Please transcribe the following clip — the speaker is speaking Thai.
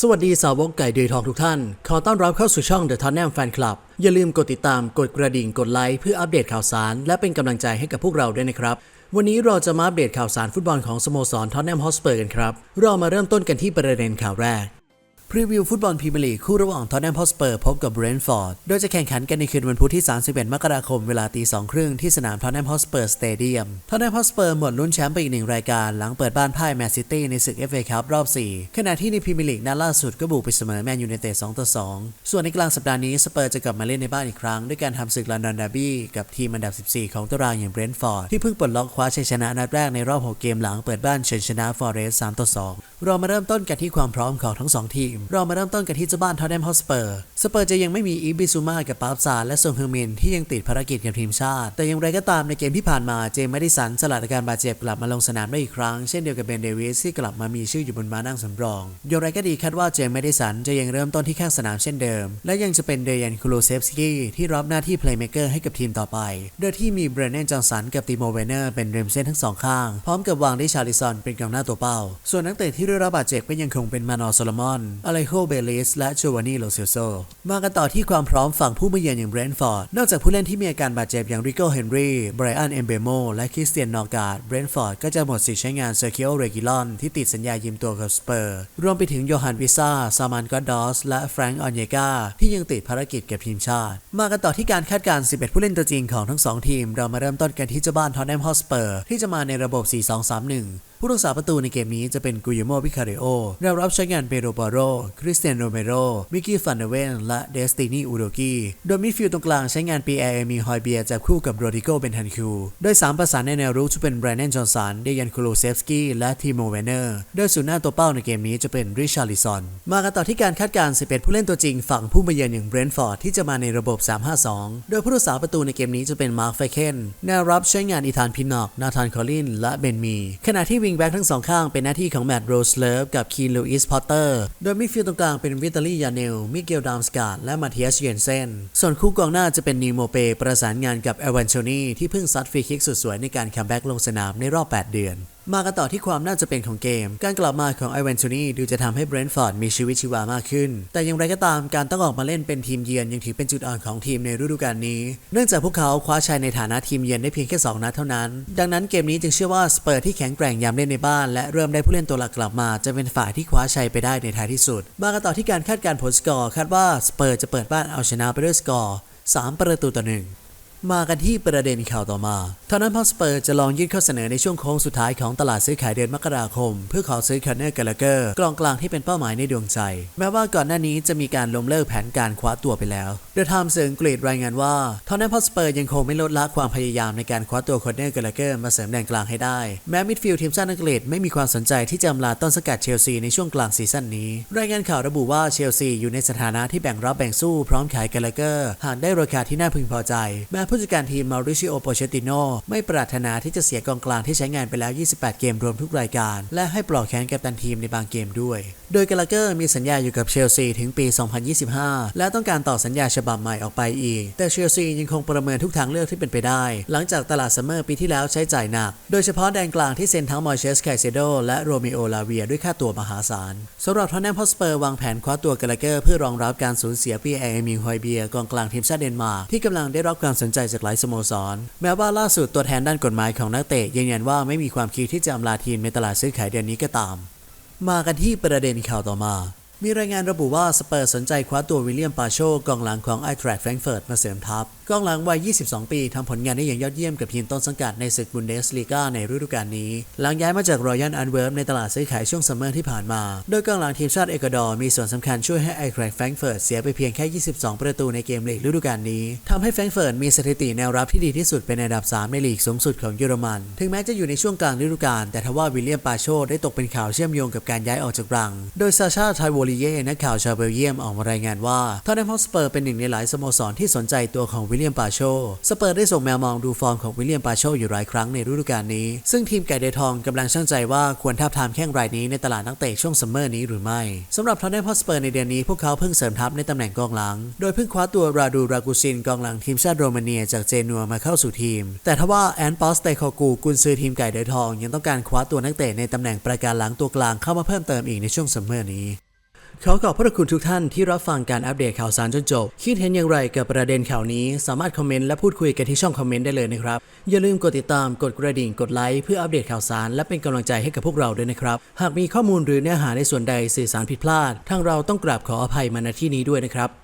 สวัสดีสาวกไก่เดือยทองทุกท่าน ขอต้อนรับเข้าสู่ช่อง The Tottenham Fan Club อย่าลืมกดติดตาม กดกระดิ่ง กดไลค์ เพื่ออัปเดตข่าวสาร และเป็นกำลังใจให้กับพวกเราด้วยนะครับ วันนี้เราจะมาอัปเดตข่าวสารฟุตบอลของสโมสร Tottenham Hotspur กันครับ เรามาเริ่มต้นกันที่ประเด็นข่าวแรก รีวิวฟุตบอลพรีเมียร์ลีกคู่ระหว่างทอตแนมฮอสเปอร์พบกับเบรนท์ฟอร์ด โดยจะแข่งขันกันในคืนวันพุธที่ 31 มกราคมเวลาตี2ครึ่งที่สนามทอตแนมฮอสเปอร์สเตเดียมทอตแนมฮอสเปอร์หมดลุ้นแชมป์ไปอีกหนึ่งรายการหลังเปิดบ้านพ่ายแมนซิตี้ในศึก FA คัพรอบ 4 ขณะที่ในพรีเมียร์ลีกนัดล่าสุดก็บุกไปเสมอแมนยูไนเต็ด2ต่อ2ส่วนในกลางสัปดาห์นี้สเปอร์จะกลับมาเล่นในบ้านอีกครั้งด้วยการทำศึกลอนดอนดาร์บี้กับทีมอันดับ 14 ของตารางอย่างเบรนท์ฟอร์ดที่เพิ่งปลดล็อกคว้าชัยชนะนัดแรกในรอบ 6 เกมหลังเปิดบ้านเฉือนชนะฟอร์เรสต์3ต่อ2เรามาเริ่มต้นกันที่ความพร้อมของทั้งสองทีมเรามาเริ่มต้นกันที่เจ้าบ้านทอตแนมฮอสเปอร์ สเปอร์จะยังไม่มีอีบิซูมากับปาบซาและซงเฮอร์มินที่ยังติดภารกิจกับทีมชาติ แต่อย่างไรก็ตามในเกมที่ผ่านมาเจมส์แมดิสันสลัดอาการบาดเจ็บกลับมาลงสนามได้อีกครั้ง เช่นเดียวกับเบนเดวิสที่กลับมามีชื่ออยู่บนม้านั่งสำรอง อย่างไรก็ดีคาดว่าเจมส์แมดิสันจะยังเริ่มต้นที่ข้างสนามเช่นเดิม และยังจะเป็นเดยันคูโลเซฟสกี้ที่รับหน้าที่เพลย์เม k เกอร์ให้กับทีมต่อไป โดยที่มีเบรเนนจอห์นสันกับติโมเวเนอร์เป็นริมเส้นทั้งสองข้าง พร้อมกับวางดิชาริซอนเป็นกองหน้าตัวเป้า ส่วนนักเตะที่ได้รับบาดเจ็บก็ยังคงเป็นมานอโซลมอนอเลโคเบลิสและโจวานีโลเซโซมากันต่อที่ความพร้อมฝั่งผู้มาเยือนอย่างเบรนท์ฟอร์ดนอกจากผู้เล่นที่มีอาการบาดเจ็บอย่างริโกเฮนรี่ไบรอันเอมเบโมและคริสเตียนนอร์การ์ดเบรนท์ฟอร์ดก็จะหมดสิทธิ์ใช้งานเซอร์เคิโอเรกิลอนที่ติดสัญญายืมตัวกับสเปอร์รวมไปถึงโยฮันวิซ่าซามันกอดดอสและแฟรงก์ออนเยกาที่ยังติดภารกิจกับทีมชาติ มากันต่อที่การคาดการณ์ 11 ผู้เล่นตัวจริงของทั้งสองทีม เรามาเริ่มต้นกันที่เจ้าบ้านทอนแนมฮอสเปอร์ที่จะมาในระบบ 4-2-3-1ผู้รักษาประตูในเกมนี้จะเป็นกุยโมวิคาเรโอเรารับใช้งานเปโรบาโร คริสเตียนโรเมโร มิกกี้ฟันเดเวนและเดสตินีอูโดกีโดยมิดฟิลด์ตรงกลางใช้งานปีแอร์มีฮอยเบียจับคู่กับโรดิโกเบนทันคิวโดย3ประสานในแนวรุกจะเป็นแบรนดนจอห์นสันเดยันคูโลเซฟสกี้และทีโมเวเนอร์โดยศูนย์หน้าตัวเป้าในเกมนี้จะเป็นริชาร์ลิซอนมากันต่อที่การคาดการณ์11ผู้เล่นตัวจริงฝั่งผู้มาเยือนอย่างเบรนท์ฟอร์ดที่จะมาในระบบ 3-5-2 โดยผู้รักษาประตูในเกมนี้จะเป็นมาร์คไฟเคนแนวรับใช้งานอีธานพินนอกนาธานคอลลินและเบนมีขณะที่วิงแบ็กทั้งสองข้างเป็นหน้าที่ของแมตต์โรสเลฟกับคีนลูอิสพอตเตอร์ โดยมิดฟิลด์ตรงกลางเป็นวิตาลียาเนล มิเกลดามสกาดและมาเทียสเยนเซน ส่วนคู่กองหน้าจะเป็นนีโมเปประสานงานกับเอวันโชนีที่เพิ่งซัดฟรีคิกสุดสวยในการคัมแบ็กลงสนามในรอบ 8 เดือน มากันต่อที่ความน่าจะเป็นของเกม การกลับมาของไอแวนโชนีดูจะทำให้เบรนท์ฟอร์ดมีชีวิตชีวามากขึ้น แต่อย่างไรก็ตามการต้องออกมาเล่นเป็นทีมเยือนยังถือเป็นจุดอ่อนของทีมในฤดูกาลนี้ เนื่องจากพวกเขาคว้าชัยในฐานะทีมเยือนได้เพียงแค่ 2 นัดเท่านั้น ดังนั้นเกมนี้จึงเชื่อว่าสเปอร์ที่แข็งแกร่งยามเล่นในบ้าน และเริ่มได้ผู้เล่นตัวหลักกลับมาจะเป็นฝ่ายที่คว้าชัยไปได้ในท้ายที่สุด มากันต่อที่การคาดการณ์ผลสกอร์คาดว่าสเปอร์จะเปิดบ้านเอาชนะไปด้วยสกอร์3 ประตูต่อหนึ่ง มากันที่ประเด็นข่าวต่อมาทอนนัมพอสเปอร์จะลองยื่นข้อเสนอในช่วงโค้งสุดท้ายของตลาดซื้อขายเดือนมกราคม เพื่อขอซื้อคอนเนอร์กาลเกอร์กลองกลางที่เป็นเป้าหมายในดวงใจ แม้ว่าก่อนหน้านี้จะมีการล้มเลิกแผนการคว้าตัวไปแล้วเดอะไทมส์อังกฤษรายงานว่าทอนนัมพอสเปอร์ยังคงไม่ลดละความพยายามในการคว้าตัวคอนเนอร์กาลเกอร์มาเสริมแดนกลางให้ได้ แม้มิดฟิลด์ทีมชาติอังกฤษไม่มีความสนใจที่จะอำลาต้นสกัดเชลซีในช่วงกลางซีซั่นนี้ รายงานข่าวระบุว่าเชลซีอยู่ในสถานะที่แบ่งรับแบ่งสู้พร้อมขายกาลเกอร์หากได้ราคาที่น่าพึงพอใจแม้ผู้จัดการทีมมาริชิโอโปเชติโนไม่ปรารถนาที่จะเสียกองกลางที่ใช้งานไปแล้ว 28 เกมรวมทุกรายการ และให้ปลอกแขนกัปตันทีมในบางเกมด้วย โดยกาลาเกอร์มีสัญญาอยู่กับเชลซีถึงปี 2025 และต้องการต่อสัญญาฉบับใหม่ออกไปอีก แต่เชลซียังคงประเมินทุกทางเลือกที่เป็นไปได้ หลังจากตลาดซัมเมอร์ปีที่แล้วใช้จ่ายหนัก โดยเฉพาะแดนกลางที่เซ็นทั้งมอยเชสไคเซโดและโรมิโอลาเวียด้วยค่าตัวมหาศาลสำหรับทอนแนมพอสเปอร์วางแผนคว้าตัวกาลาเกอร์เพื่อรองรับการสูญเสียปีแอร์มิงฮอยเบียกองกลางทีมชาติเดนมาร์กที่กำลังได้รับความสนใจจากหลายสโมสร แม้ว่าล่าสุดตัวแทนด้านกฎหมายของนักเตะยืนยันว่าไม่มีความคิดที่จะอำลาทีมในตลาดซื้อขายเดือนนี้ก็ตาม มากันที่ประเด็นข่าวต่อมา มีรายงานระบุว่าสเปอร์สนใจคว้าตัววิลเลียมปาโชกองหลังของไอแทรกแฟรงเฟิร์ตมาเสริมทัพ กองหลังวัย 22 ปีทำผลงานได้อย่างยอดเยี่ยมกับทีมต้นสังกัดในศึกบุนเดสลีกาในฤดูกาลนี้ หลังย้ายมาจากรอยัลอันเวิร์มในตลาดซื้อขายช่วงซัมเมอร์ที่ผ่านมา โดยกองหลังทีมชาติเอกวาดอร์มีส่วนสำคัญช่วยให้ไอแทรกแฟรงเฟิร์ตเสียไปเพียงแค่ 22 ประตูในเกมลีกฤดูกาลนี้ทำให้แฟรงเฟิร์ตมีสถิติแนวรับที่ดีที่สุดเป็นอันดับ 3 ในลีกสูงสุดของเยอรมัน ถึงแม้จะอยู่ในช่วงกลางฤดูกาลแต่ทว่าวิลเลียมปาโชได้ตกเป็นข่าวเชื่อมโยงกับการย้ายออกจากรัง โดยซาชาไทโวลีเย่นักข่าวชาวเบลเยียมออกมารายงานว่าทอตแนมฮอสเปอร์เป็นหนึ่งในหลายสโมสรที่สนใจตัวของวิลเลียมปาโช สเปอร์ได้ส่งแมวมองดูฟอร์มของวิลเลียมปาโชอยู่หลายครั้งในฤดูกาลนี้ ซึ่งทีมไก่เดทองกำลังช่างใจว่าควรทับทามแข้งรายนี้ในตลาดนักเตะช่วงซัมเมอร์นี้หรือไม่สำหรับทอตแนมฮอสเปอร์ในเดือนนี้พวกเขาเพิ่งเสริมทัพในตำแหน่งกองหลัง โดยเพิ่งคว้าตัวราดูรากูซินกองหลังทีมชาติโรมาเนียจากเจนัวมาเข้าสู่ทีม แต่ทว่าแอนปอสเตคอกูกุนซือทีมไก่เดทองยังต้องการคว้าตัวนักเตะในตำแหน่งประการหลังตัวกลางเข้ามาเพิ่มเติมอีกในช่วงซัมเมอร์นี้ ขอขอบพระคุณทุกท่านที่รับฟังการอัปเดตข่าวสารจนจบ คิดเห็นอย่างไรกับประเด็นข่าวนี้ สามารถคอมเมนต์และพูดคุยกันที่ช่องคอมเมนต์ได้เลยนะครับ อย่าลืมกดติดตามกดกระดิ่งกดไลค์เพื่ออัปเดตข่าวสารและเป็นกำลังใจให้กับพวกเราด้วยนะครับ หากมีข้อมูลหรือเนื้อหาในส่วนใดสื่อสารผิดพลาด ทางเราต้องกราบขออภัยมาณที่นี้ด้วยนะครับ